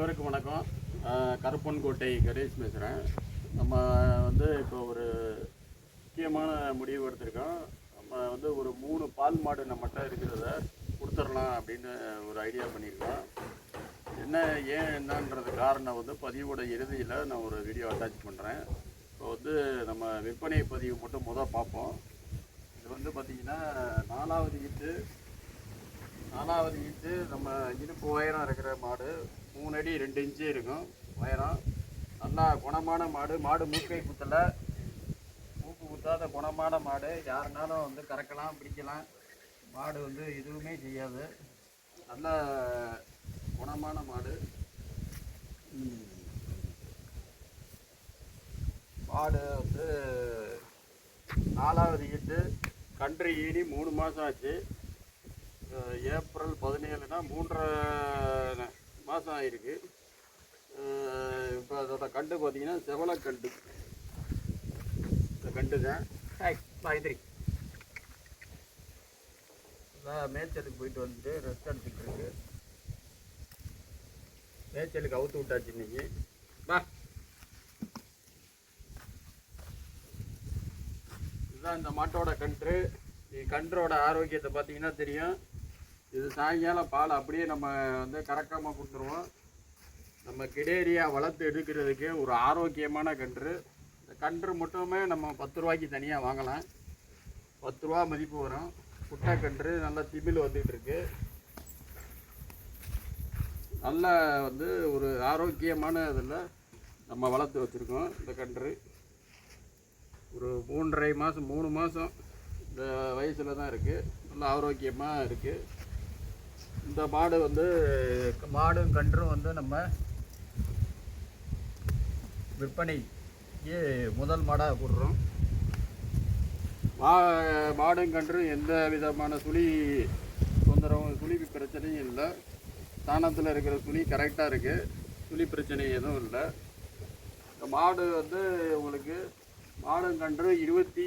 அனைவருக்கும் வணக்கம். கருப்பன்கோட்டை கணேஷ் பேசுகிறேன் நம்ம வந்து இப்போ ஒரு முக்கியமான முடிவு எடுத்திருக்கோம். நம்ம வந்து ஒரு மூணு பால் மாடு நம்மகிட்ட இருக்கிறத கொடுத்துடலாம் அப்படின்னு ஒரு ஐடியா பண்ணியிருக்கோம். என்ன ஏன் என்னன்றது காரணம் வந்து பதிவோட இறுதியில் நான் ஒரு வீடியோ அட்டாச் பண்ணுறேன் இப்போ வந்து நம்ம விற்பனை பதிவு மட்டும் முதல் பார்ப்போம். இது வந்து பார்த்திங்கன்னா நாலாவது ஈட்டு நாலாவது ஈட்டு நம்ம இருப்பு உயரம் இருக்கிற மாடு. மூணு அடி ரெண்டு இன்ச்சு இருக்கும் உயரம். நல்லா குணமான மாடு. மாடு மூக்கை குத்தலை. மூக்கு குத்தாத குணமான மாடு. யாருனாலும் வந்து கறக்கலாம் பிடிக்கலாம். மாடு வந்து எதுவுமே செய்யாது. நல்ல குணமான மாடு. மாடு வந்து நாலாவது ஈட்டு. கன்று ஈனி மூணு மாதம் ஆச்சு. ஏப்ரல் பதினேழுனா மூன்றரை மாதம் ஆயிருக்கு. இப்போ அதோட கண்டு பார்த்தீங்கன்னா செவலக்கண்டு இந்த கண்டு தான் அதான் மேய்ச்சலுக்கு போயிட்டு வந்துட்டு ரெஸ்ட் எடுத்துக்கிட்டு இருக்கு. மேய்ச்சலுக்கு அவுத்து விட்டாச்சு இன்னைக்கு. வா. இதுதான் இந்த மாட்டோட கன்று. கன்றோட ஆரோக்கியத்தை பார்த்தீங்கன்னா தெரியும். இது சாயங்காலம் பால் அப்படியே நம்ம வந்து கறக்காமல் கொடுத்துருவோம். நம்ம கிடேரியா வளர்த்து எடுக்கிறதுக்கு ஒரு ஆரோக்கியமான கன்று. இந்த கன்று மட்டுமே நம்ம பத்து ரூபாய்க்கு தனியாக வாங்கலாம். பத்து ரூபா மதிப்பு வரும். குட்டை கன்று நல்லா திமில் வந்துக்கிட்டு இருக்கு. நல்ல வந்து ஒரு ஆரோக்கியமான இதில் நம்ம வளர்த்து வச்சுருக்கோம் இந்த கன்று. ஒரு மூன்றரை மாதம் மூணு மாதம் இந்த வயசில் தான் இருக்குது நல்ல ஆரோக்கியமாக இருக்குது இந்த மாடு வந்து மாடும் கன்றும் வந்து நம்ம விற்பனைக்கு முதல் மாடாக போடுறோம் மா மாடும் கன்றும் எந்த விதமான சுழி தொந்தரவும் சுழி பிரச்சனையும் இல்லை. தானத்தில் இருக்கிற சுழி கரெக்டாக இருக்குது சுழி பிரச்சனை எதுவும் இல்லை. இந்த மாடு வந்து உங்களுக்கு மாடும் கன்று இருபத்தி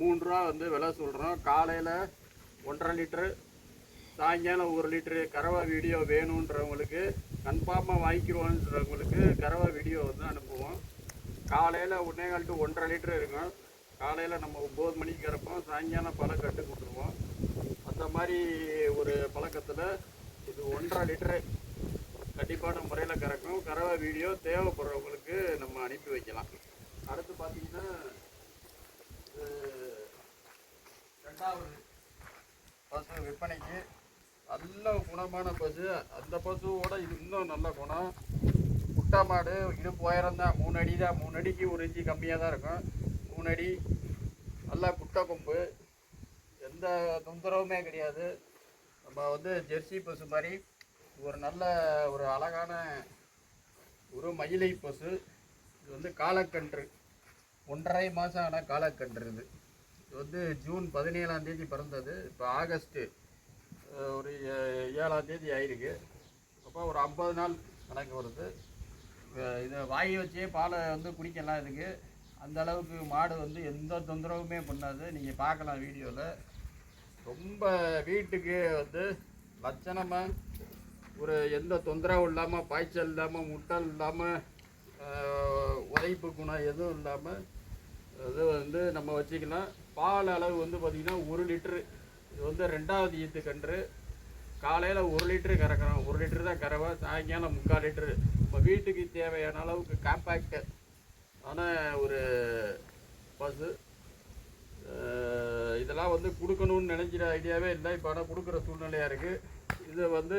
மூன்றுரூவா ரூபா வந்து விலை சொல்கிறோம் காலையில் ஒன்றரை லிட்ரு சாயங்காலம் ஒரு லிட்டரு கறவை வீடியோ வேணுன்றவங்களுக்கு கன்ஃபார்மாக வாங்கிக்கிறோன்றவங்களுக்கு கறவை வீடியோ வந்து அனுப்புவோம். காலையில் ஒன்றே கால் டு ஒன்றரை லிட்டர் இருக்கும். காலையில் நம்ம ஒம்பது மணிக்கு கறப்போம். சாயங்காலம் பழம் கட்டு கொடுத்துருவோம். அந்த மாதிரி ஒரு பழக்கத்தில் இது ஒன்றரை லிட்டரு கண்டிப்பான முறையில் கறக்கும். கறவை வீடியோ தேவைப்படுறவங்களுக்கு நம்ம அனுப்பி வைக்கலாம். அடுத்து பார்த்தீங்கன்னா ரெண்டாவது பசு விற்பனைக்கு நல்ல குணமான பசு. அந்த பசுவோட இது இன்னும் நல்ல குணம். குட்டை மாடு இடுப்பு உயரம் தான். மூணு அடி தான். மூணு அடிக்கு ஒரு இன்ச்சு கம்மியாக தான் இருக்கும். மூணு அடி. நல்லா குட்டை கொம்பு. எந்த தொந்தரவுமே கிடையாது. நம்ம வந்து ஜெர்சி பசு மாதிரி ஒரு நல்ல ஒரு அழகான ஒரு மயிலை பசு. இது வந்து காலக்கன்று. ஒன்றரை மாதம் ஆன காலக்கன்று இது. இது வந்து ஜூன் பதினேழாம் தேதி பிறந்தது. இப்போ ஆகஸ்ட்டு. ஒரு ஏ- ஏழாம் தேதி ஆயிருக்கு. அப்போ ஒரு ஐம்பது நாள் கணக்கு வருது. இதை வாய் வச்சே பாலை வந்து குடிக்கலாம் இதுக்கு. அந்த அளவுக்கு மாடு வந்து எந்த தொந்தரவுமே பண்ணாது. நீங்கள் பார்க்கலாம் வீடியோவில் ரொம்ப வீட்டுக்கு வந்து லட்சணமாக ஒரு எந்த தொந்தரவும் இல்லாமல் பாய்ச்சல் இல்லாமல் முட்டல் இல்லாமல் உழைப்பு குணம் எதுவும் இல்லாமல் இது வந்து நம்ம வச்சுக்கலாம். பால் அளவு வந்து பார்த்திங்கன்னா ஒரு லிட்ரு இது வந்து ரெண்டாவது ஈத்து கன்று. காலையில் ஒரு லிட்ரு கறக்கிறோம். ஒரு லிட்ரு தான் கறவை. சாயங்காலம் முக்கால் லிட்ரு நம்ம வீட்டுக்கு தேவையான அளவுக்கு காம்பேக்டு ஆன ஒரு பசு. இதெல்லாம் வந்து கொடுக்கணும்னு நினைக்கிற ஐடியாவே இல்லை. இப்போ ஆனால் கொடுக்குற சூழ்நிலையாக இருக்குது இது வந்து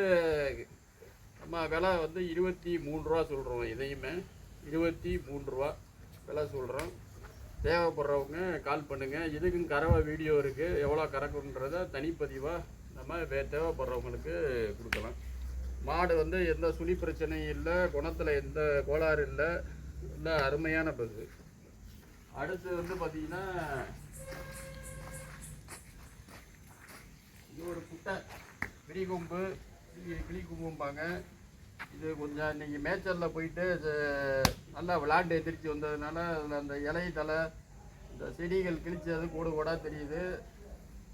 நம்ம விலை வந்து இருபத்தி மூணு ரூபா சொல்கிறோம் இதையுமே இருபத்தி மூணு ரூபா விலை சொல்கிறோம் தேவைப்படுறவங்க கால் பண்ணுங்கள் இதுக்கும் கறவை வீடியோ இருக்குது எவ்வளோ கறக்குன்றத தனிப்பதிவாக நம்ம வே தேவைப்படுறவங்களுக்கு கொடுக்கலாம். மாடு வந்து எந்த சுழி பிரச்சனையும் இல்லை குணத்தில் எந்த கோளாறு இல்லை இல்லை அருமையான பசு அடுத்து வந்து பார்த்திங்கன்னா இது ஒரு குட்டை. கிளிகொம்பு கிளிகொம்பும்பாங்க. இது கொஞ்சம் இன்றைக்கி மேய்ச்சலில் போயிட்டு நல்லா விளாண்டு எதிர்த்து வந்ததுனால அதில் அந்த இலை தலை இந்த செடிகள் கிழிச்சது கூடு கூட தெரியுது.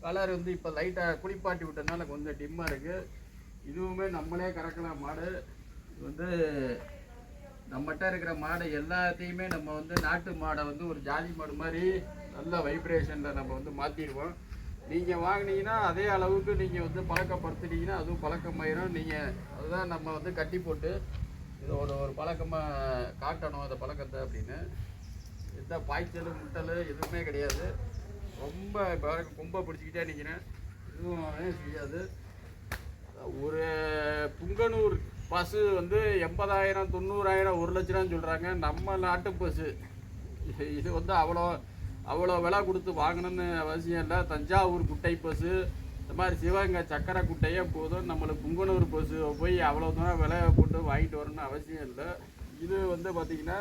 கலர் வந்து இப்போ லைட்டாக குளிப்பாட்டி விட்டதுனால கொஞ்சம் டிம்மாக இருக்குது இதுவுமே நம்மளே கறக்கலாம் மாடு. இது வந்து நம்மகிட்ட இருக்கிற மாடு எல்லாத்தையுமே நம்ம வந்து நாட்டு மாடை வந்து ஒரு ஜாதி மாடு மாதிரி நல்ல வைப்ரேஷனில் நம்ம வந்து மாற்றிடுவோம் நீங்கள் வாங்கினீங்கன்னா அதே அளவுக்கு நீங்கள் வந்து பழக்கப்படுத்தினீங்கன்னா அதுவும் பழக்கமாயிரும். நீங்கள் அதுதான் நம்ம வந்து கட்டி போட்டு இது ஒரு ஒரு பழக்கமாக காட்டணும் அந்த பழக்கத்தை அப்படின்னு. எந்த பாய்ச்சல் முட்டல் எதுவுமே கிடையாது. ரொம்ப இப்போ கும்பை பிடிச்சிக்கிட்டே நிற்கிறேன் எதுவும் செய்யாது. ஒரு புங்கனூர் பஸ்ஸு வந்து எண்பதாயிரம் தொண்ணூறாயிரம் ஒரு லட்ச ரூபான்னு சொல்கிறாங்க நம்ம நாட்டு பஸ்ஸு இது வந்து அவ்வளோ அவ்வளோ விலை கொடுத்து வாங்கணும்னு அவசியம் இல்லை. தஞ்சாவூர் குட்டை பசு இந்த மாதிரி சிவகங்கை சக்கரை குட்டையே போதும். நம்மளுக்கு புங்கனூர் பசு போய் அவ்வளோ தூரம் விலை போட்டு வாங்கிட்டு வரணும்னு அவசியம் இல்லை. இது வந்து பார்த்திங்கன்னா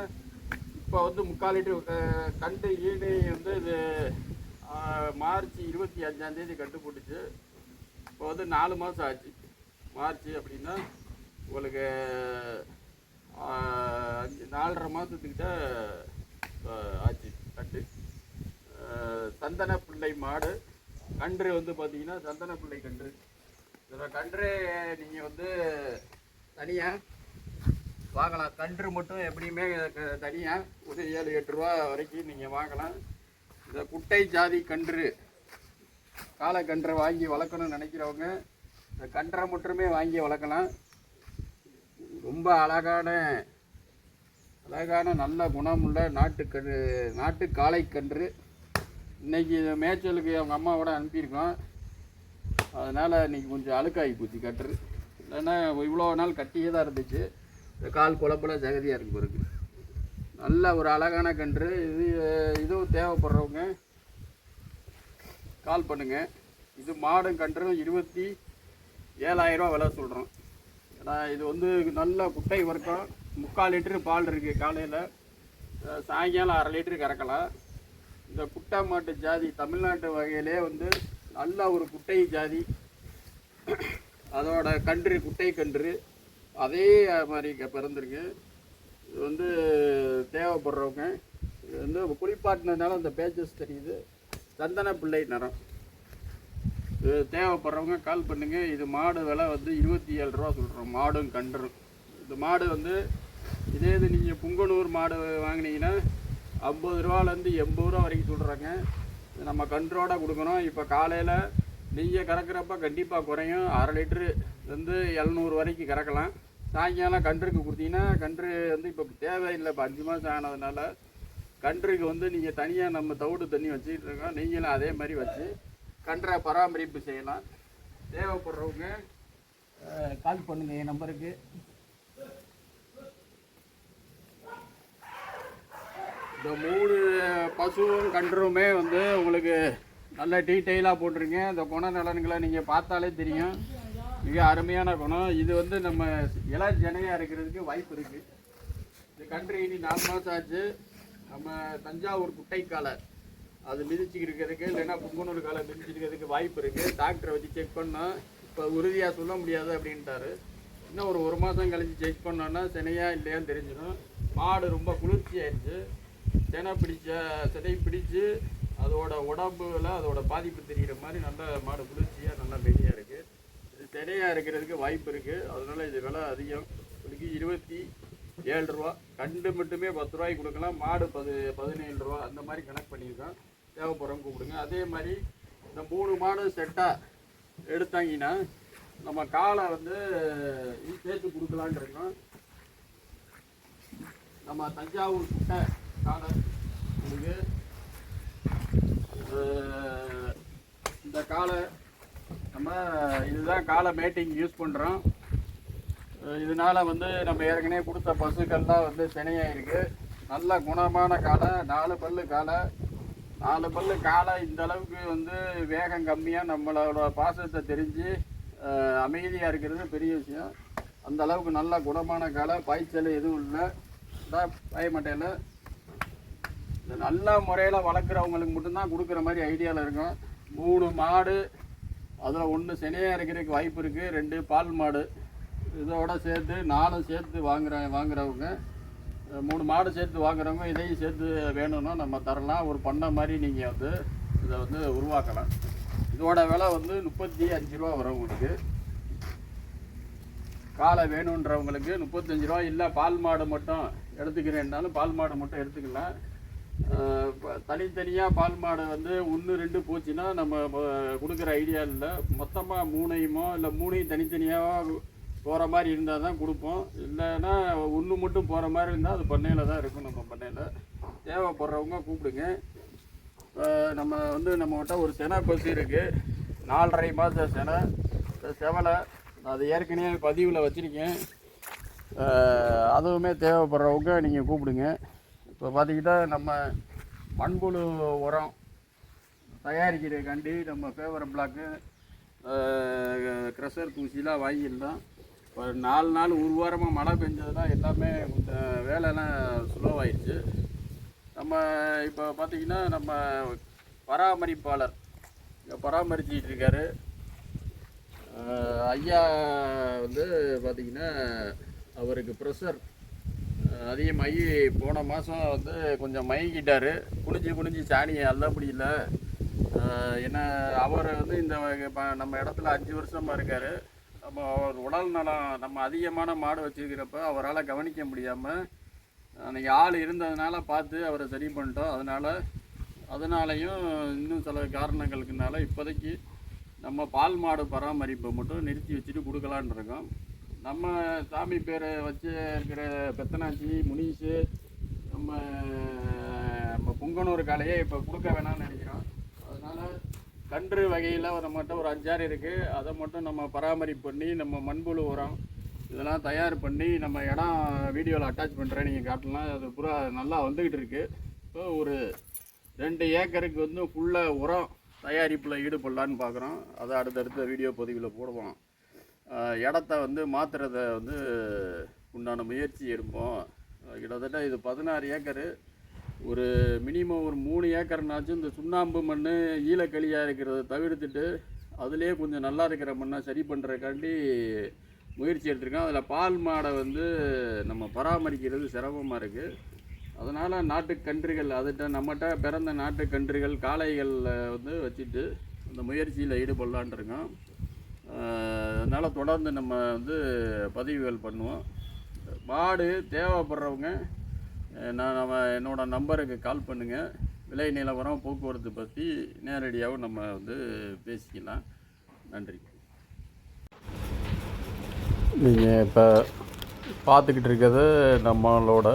இப்போ வந்து முக்கால் லிட்டர் கண்டு ஈடு வந்து இது மார்ச் இருபத்தி அஞ்சாந்தேதி கட்டு போட்டுச்சு. இப்போ வந்து நாலு மாதம் ஆச்சு. மார்ச் அப்படின்னா உங்களுக்கு அஞ்சு நாலரை மாதத்துக்கிட்ட ஆச்சு கட்டு சந்தன பிள்ளை மாடு. கன்று வந்து பார்த்தீங்கன்னா சந்தன பிள்ளை கன்று. இதில் கன்று நீங்கள் வந்து தனியாக வாங்கலாம். கன்று மட்டும் எப்படியுமே தனியாக ஒரு ஏழு எட்டு ரூபா வரைக்கும் நீங்கள் வாங்கலாம். இந்த குட்டை ஜாதி கன்று காலக்கன்றை வாங்கி வளர்க்கணும்னு நினைக்கிறவங்க இந்த கன்றை மட்டுமே வாங்கி வளர்க்கலாம். ரொம்ப அழகான அழகான நல்ல குணமுள்ள நாட்டுக்கன்று நாட்டு காளைக்கன்று இன்னைக்கு மேய்ச்சலுக்கு அவங்க அம்மாவோட அனுப்பியிருக்கோம். அதனால் இன்னைக்கு கொஞ்சம் அழுக்காகி போச்சு கன்று இல்லைன்னா இவ்வளோ நாள் கட்டியே தான் இருந்துச்சு. இந்த கால் குழம்புல ஜகதியாக இருக்கு பிறகு நல்ல ஒரு அழகான கன்று இது இதுவும் தேவைப்படுறவங்க கால் பண்ணுங்கள் இது மாடும் கன்றும் இருபத்தி ஏழாயிரரூவா விலை சொல்கிறோம் ஏன்னா இது வந்து நல்ல குட்டை வர்க்கம். முக்கால் லிட்டரு பால் இருக்குது காலையில். சாயங்காலம் அரை லிட்டரு கறக்கலாம் இந்த குட்டா மாட்டு ஜாதி தமிழ்நாட்டு வகையிலே வந்து நல்ல ஒரு குட்டை ஜாதி. அதோட கன்று குட்டை கன்று. அதே மாதிரி க- பிறந்திருக்கு. இது வந்து தேவைப்படுறவங்க. இது வந்து குளிப்பாட்டினதுனால அந்த பேஜஸ் தெரியுது. சந்தன பிள்ளை நிறம். இது தேவைப்படுறவங்க கால் பண்ணுங்கள் இது மாடு விலை வந்து இருபத்தி ஏழு ரூபா சொல்கிறோம் மாடும் கன்றும். இந்த மாடு வந்து இதே இது நீங்கள் புங்கனூர் மாடு வாங்கினீங்கன்னா ஐம்பது ரூபாலேருந்து எண்பது ரூபா வரைக்கும் சொல்கிறாங்க. நம்ம கன்றோட கொடுக்கணும். இப்போ காலையில் நீங்கள் கறக்கிறப்ப கண்டிப்பாக குறையும். அரை லிட்ரு வந்து எழுநூறு வரைக்கும் கறக்கலாம். சாயங்காலம் கன்றுக்கு கொடுத்தீங்கன்னா கன்று வந்து இப்போ தேவையில்லை. இப்போ அஞ்சு மாதம் ஆனதுனால கன்றுக்கு வந்து நீங்கள் தனியாக நம்ம தவிடு தண்ணி வச்சுக்கிட்டு இருக்கோம். நீங்களும் அதே மாதிரி வச்சு கன்றை பராமரிப்பு செய்யலாம். தேவைப்படுறவங்க கால் பண்ணுங்கள் என் நம்பருக்கு இந்த மூணு பசுவும் கன்றுமே வந்து உங்களுக்கு நல்ல டீட்டெயிலாக போட்டிருங்க இந்த குண நலன்களை நீங்கள் பார்த்தாலே தெரியும். மிக அருமையான குணம். இது வந்து நம்ம இள ஜனையாக இருக்கிறதுக்கு வாய்ப்பு இருக்குது இந்த கன்று இனி நாலு மாதம் ஆச்சு. நம்ம தஞ்சாவூர் குட்டைக்காலை. அது மிதிச்சுக்கிட்டு இருக்கிறதுக்கு இல்லைன்னா புங்கனூர் காலை மிதிச்சிருக்கிறதுக்கு வாய்ப்பு இருக்குது டாக்டரை வச்சு செக் பண்ணோம். இப்போ உறுதியாக சொல்ல முடியாது அப்படின்ட்டாரு. இன்னும் ஒரு ஒரு மாதம் கழிச்சு செக் பண்ணோன்னா சினையா இல்லையான்னு தெரிஞ்சிடும். மாடு ரொம்ப குளிர்ச்சி ஆயிடுச்சு தேனா பிடிச்ச சினை பிடிச்சு அதோட உடம்புல அதோட பாதிப்பு தெரிகிற மாதிரி நல்ல மாடு குளிர்ச்சியாக நல்லா மெலியாக இருக்குது இது தினையாக இருக்கிறதுக்கு வாய்ப்பு இருக்குது அதனால் இது விலை அதிகம். இப்போதைக்கு இருபத்தி ஏழு ரூபா. கண்டு மட்டுமே பத்து ரூபாய்க்கு கொடுக்கலாம். மாடு பது பதினேழு ரூபா. அந்த மாதிரி கணக்கு பண்ணியிருக்கோம். தேவைப்படுறவங்க கூப்பிடுங்க அதே மாதிரி இந்த மூணு மாடு செட்டாக எடுத்தாங்கன்னா நம்ம காலை வந்து இது சேர்த்து கொடுக்கலான் இருக்கோம். நம்ம தஞ்சாவூர் கிட்ட காலை உங்களுக்கு இந்த காலை நம்ம இதுதான் காலை மேட்டிங் யூஸ் பண்ணுறோம் இதனால் வந்து நம்ம ஏற்கனவே கொடுத்த பசுக்கள்லாம் வந்து சினையாயிருக்கு. நல்ல குணமான காலை நாலு பல்லு காலை. நாலு பல்லு காலை இந்த அளவுக்கு வந்து வேகம் கம்மியாக நம்மளோட பாசத்தை தெரிஞ்சு அமைதியாக இருக்கிறது பெரிய விஷயம். அந்த அளவுக்கு நல்ல குணமான காலை பாய்ச்சல் எதுவும் இல்லை. தான் பயமட்டையில் இந்த நல்ல முறையில் வளர்க்குறவங்களுக்கு மட்டும்தான் கொடுக்குற மாதிரி ஐடியாவில் இருக்கும். மூணு மாடு அதில் ஒன்று சினையாக இருக்கிறதுக்கு வாய்ப்பு இருக்குது ரெண்டு பால் மாடு. இதோட சேர்த்து நாலும் சேர்த்து வாங்குற வாங்குறவங்க மூணு மாடு சேர்த்து வாங்குறவங்க இதையும் சேர்த்து வேணும்னா நம்ம தரலாம். ஒரு பண்ணை மாதிரி நீங்கள் வந்து இதை வந்து உருவாக்கலாம். இதோட விலை வந்து முப்பத்தி அஞ்சு ரூபா வரும் உங்களுக்கு. காலை வேணுன்றவங்களுக்கு முப்பத்தஞ்சு ரூபா. இல்லை பால் மாடு மட்டும் எடுத்துக்கிறேன்னாலும் பால் மாடு மட்டும் எடுத்துக்கலாம். தனித்தனியாக பால் மாடு வந்து ஒன்று ரெண்டு போச்சுன்னா நம்ம கொடுக்குற ஐடியா இல்லை. மொத்தமாக மூணையுமோ இல்லை மூணையும் தனித்தனியாக போகிற மாதிரி இருந்தால் தான் கொடுப்போம். இல்லைன்னா ஒன்று மட்டும் போகிற மாதிரி இருந்தால் அது பண்ணையில் தான் இருக்கும் நம்ம பண்ணையில். தேவைப்படுறவங்க கூப்பிடுங்க. இப்போ நம்ம வந்து நம்மகிட்ட ஒரு செனை பசு இருக்குது நாலரை மாத செனை. செவலை அது ஏற்கனவே பதிவில் வச்சுருக்கேன். அதுவுமே தேவைப்படுறவங்க நீங்கள் கூப்பிடுங்க. இப்போ பார்த்தீங்கன்னா நம்ம மண்புழு உரம் தயாரிக்கிறதுக்காண்டி நம்ம ஃபேவர் பிளாக்கு க்ரெஷர் தூசிலாம் வாங்கியிருந்தோம். இப்போ நாலு நாள் ஒரு வாரமாக மழை பெஞ்சதுனா எல்லாமே கொஞ்சம் வேலைலாம் ஸ்லோவாயிடுச்சு நம்ம இப்போ பார்த்தீங்கன்னா நம்ம பராமரிப்பாளர் இங்கே பராமரிச்சிட்டு இருக்காரு. ஐயா வந்து பார்த்திங்கன்னா அவருக்கு ப்ரெஷர் அதிகமாகி போன மாதம் வந்து கொஞ்சம் மயங்கிட்டார். குனிஞ்சு குனிஞ்சு சாணியை அள்ள இல்லை ஏன்னா அவர் வந்து இந்த நம்ம இடத்துல அஞ்சு வருஷமாக இருக்கார். நம்ம அவர் உடல் நலம் நம்ம அதிகமான மாடு வச்சுருக்கிறப்ப அவரால் கவனிக்க முடியாமல் அன்றைக்கி ஆள் இருந்ததுனால பார்த்து அவரை சரி பண்ணிட்டோம். அதனால் அதனாலையும் இன்னும் சில காரணங்களுக்குனால இப்போதைக்கு நம்ம பால் மாடு பராமரிப்பை மட்டும் நிறுத்தி வச்சுட்டு கொடுக்கலான் இருக்கோம். நம்ம சாமி பேரை வச்சு இருக்கிற பெத்தனாச்சி முனீஷு நம்ம நம்ம புங்கனூர் காலையே இப்போ கொடுக்க வேணாம்னு நினைக்கிறோம். அதனால் கன்று வகையில் நம்மகிட்ட ஒரு அஞ்சாறு இருக்குது அதை மட்டும் நம்ம பராமரிப்பு பண்ணி நம்ம மண்புழு உரம் இதெல்லாம் தயார் பண்ணி நம்ம இடம் வீடியோவில் அட்டாச் பண்ணுறேன் நீங்கள் காட்டலாம். அது பூரா நல்லா வந்துக்கிட்டு இருக்குது இப்போ ஒரு ரெண்டு ஏக்கருக்கு வந்து ஃபுல்லாக உரம் தயாரிப்பில் ஈடுபடலான்னு பார்க்குறோம் அதை அடுத்தடுத்த வீடியோ பதிவில் போடுவோம். இடத்த வந்து மாற்றுறத வந்து உண்டான முயற்சி எடுப்போம். கிட்டத்தட்ட இது பதினாறு ஏக்கரு. ஒரு மினிமம் ஒரு மூணு ஏக்கர்னாச்சும் இந்த சுண்ணாம்பு மண் ஈழக்களியாக இருக்கிறத தவிர்த்துட்டு அதுலேயே கொஞ்சம் நல்லா இருக்கிற மண்ணை சரி பண்ணுறதுக்காண்டி முயற்சி எடுத்திருக்கோம். அதில் பால் மாடை வந்து நம்ம பராமரிக்கிறது சிரமமாக இருக்குது அதனால் நாட்டுக்கன்றுகள் அதுகிட்ட நம்மகிட்ட பிறந்த நாட்டுக்கன்றுகள் காளைகளில் வந்து வச்சுட்டு அந்த முயற்சியில் ஈடுபடலான் இருக்கோம். அதனால் தொடர்ந்து நம்ம வந்து பதிவுகள் பண்ணுவோம். மாடு தேவைப்படுறவங்க நான் நம்ம என்னோட நம்பருக்கு கால் பண்ணுங்கள் விலை நிலவரம் போக்குவரத்து பற்றி நேரடியாகவும் நம்ம வந்து பேசிக்கலாம். நன்றி. நீங்கள் இப்போ பார்த்துக்கிட்டு இருக்கிறது நம்மளோட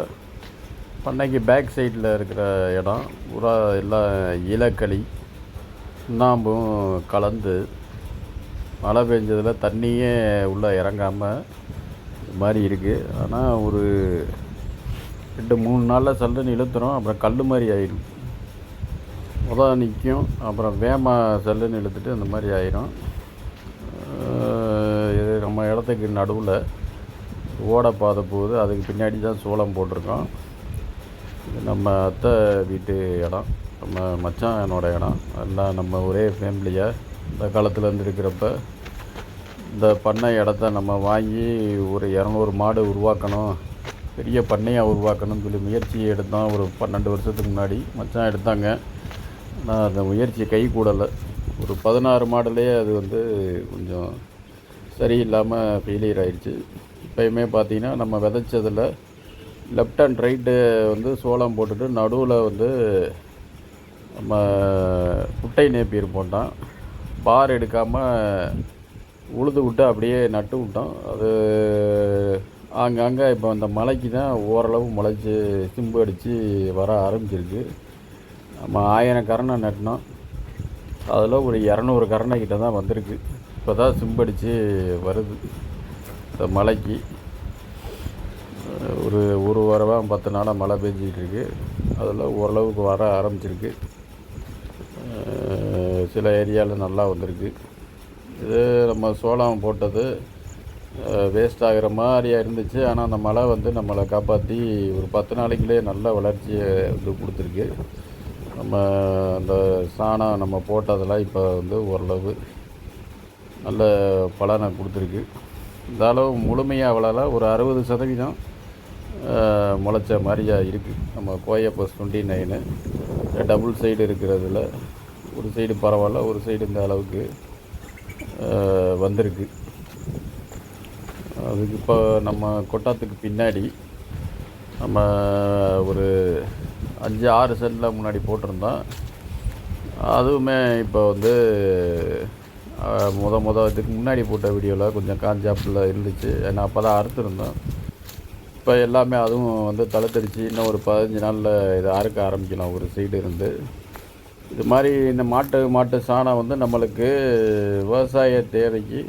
பண்ணைக்கு பேக் சைடில் இருக்கிற இடம். பூரா எல்லாம் இலக்களி சுண்ணாம்பும் கலந்து மழை பெஞ்சதில் தண்ணியே உள்ளே இறங்காமல் இது மாதிரி இருக்குது ஆனால் ஒரு ரெண்டு மூணு நாளில் சல்லுன்னு இழுத்துறோம் அப்புறம் கல் மாதிரி ஆயிடும் முதல் நிற்கும் அப்புறம் வேமா சல்லுன்னு இழுத்துட்டு அந்த மாதிரி ஆயிரும். இது நம்ம இடத்துக்கு நடுவில் ஓடப்பாதை போகுது. அதுக்கு பின்னாடி தான் சோளம் போட்டிருக்கோம். இது நம்ம அத்தை வீட்டு இடம். நம்ம மச்சான் என்னோட இடம். எல்லாம் நம்ம ஒரே ஃபேமிலியாக இந்த காலத்துலேருந்து இருக்கிறப்ப இந்த பண்ணை இடத்த நம்ம வாங்கி ஒரு இரநூறு மாடு உருவாக்கணும் பெரிய பண்ணையாக உருவாக்கணும்னு சொல்லி முயற்சி எடுத்தோம். ஒரு பன்னெண்டு வருஷத்துக்கு முன்னாடி மச்சான் எடுத்தாங்க. ஆனால் அந்த முயற்சி கை கூடலை. ஒரு பதினாறு மாடுலேயே அது வந்து கொஞ்சம் சரியில்லாமல் ஃபெயிலியர் ஆயிடுச்சு. இப்போயுமே பார்த்தீங்கன்னா நம்ம விதைச்சதில் லெஃப்ட் அண்ட் ரைட்டு வந்து சோளம் போட்டுட்டு நடுவில் வந்து நம்ம குட்டை நேப்பியர் போட்டான். பார் எடுக்காமல் உழுது விட்டு அப்படியே நட்டு விட்டோம். அது அங்கங்கே இப்போ அந்த மலைக்கு தான் ஓரளவு முளைச்சி சிம்பு அடித்து வர ஆரம்பிச்சிருக்கு. நம்ம ஆயிரம் கரணை நட்டினோம். அதில் ஒரு இரநூறு கரணை கிட்ட தான் வந்திருக்கு. இப்போ தான் சிம்படித்து வருது. இந்த மலைக்கு. ஒரு ஒரு வாரமாக பத்து நாளாக மழை பெஞ்சிக்கிட்டு இருக்கு. அதில் ஓரளவுக்கு வர ஆரம்பிச்சிருக்கு. சில ஏரியாவில் நல்லா வந்திருக்கு. இது நம்ம சோளம் போட்டது வேஸ்ட் ஆகிற மாதிரியா இருந்துச்சு. ஆனால் அந்த மழை வந்து நம்மளை காப்பாற்றி ஒரு பத்து நாளைக்குள்ளே நல்ல வளர்ச்சியை வந்து கொடுத்துருக்கு. நம்ம அந்த சாணம் நம்ம போட்டதெல்லாம் இப்போ வந்து ஓரளவு நல்ல பலனை கொடுத்துருக்கு. இந்த அளவு முழுமையாக வளரல. ஒரு அறுபது சதவீதம் முளைச்ச மாதிரியா இருக்குது நம்ம கோயப்பஸ் டுவெண்ட்டி நைனு டபுள் சைடு இருக்கிறதுல ஒரு சைடு பரவாயில்ல ஒரு சைடு இந்த அளவுக்கு வந்திருக்கு. அதுக்கு இப்போ நம்ம கொட்டாத்துக்கு பின்னாடி நம்ம ஒரு அஞ்சு ஆறு சென்டில் முன்னாடி போட்டிருந்தோம். அதுவுமே இப்போ வந்து முத முத இதுக்கு முன்னாடி போட்ட வீடியோவில் கொஞ்சம் காஞ்சாப்பில் இருந்துச்சு. ஏன்னா அப்போ தான் அறுத்துருந்தோம். இப்போ எல்லாமே அதுவும் வந்து தழுத்தடிச்சு இன்னும் ஒரு பதினஞ்சு நாளில் இதை அறுக்க ஆரம்பிக்கலாம். ஒரு சைடு இருந்து. இது மாதிரி இந்த மாட்டு மாட்டு சாணம் வந்து நம்மளுக்கு விவசாய தேவைக்கு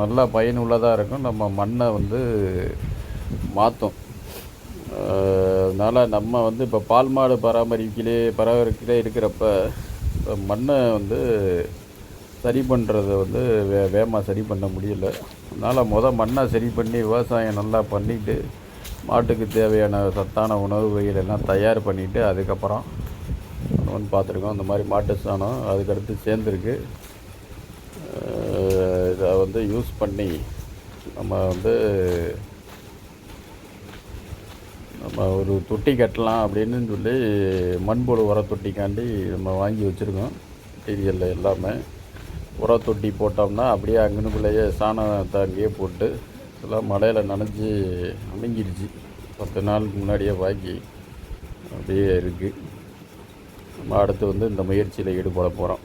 நல்லா பயனுள்ளதாக இருக்கும். நம்ம மண்ணை வந்து மாற்றும் அதனால் நம்ம வந்து இப்போ பால் மாடு பராமரிக்கலே பராமரிக்கலே இருக்கிறப்ப இப்போ மண்ணை வந்து சரி பண்ணுறத வந்து வே வேகமாக சரி பண்ண முடியல. அதனால் மொதல் மண்ணை சரி பண்ணி விவசாயம் நல்லா பண்ணிட்டு மாட்டுக்கு தேவையான சத்தான உணவு வகைகள் எல்லாம் தயார் பண்ணிவிட்டு அதுக்கப்புறம் ஒன்று பார்த்துருக்கோம். இந்த மாதிரி மாட்டு சாணம் அதுக்கடுத்து சேர்ந்துருக்கு. இதை வந்து யூஸ் பண்ணி நம்ம வந்து நம்ம ஒரு தொட்டி கட்டலாம் அப்படின்னு சொல்லி மண்புழு உர தொட்டிக்காண்டி நம்ம வாங்கி வச்சுருக்கோம். மெட்டீரியல் எல்லாமே. உர தொட்டி போட்டோம்னா அப்படியே அங்கனுக்குள்ளேயே சாணத்தை அங்கேயே போட்டு எல்லாம் மழையில் நனைஞ்சி அமுங்கிடுச்சு பத்து நாளுக்கு முன்னாடியே வாங்கி அப்படியே இருக்குது அடுத்து வந்து இந்த முயற்சியில் ஈடுபட போகிறோம்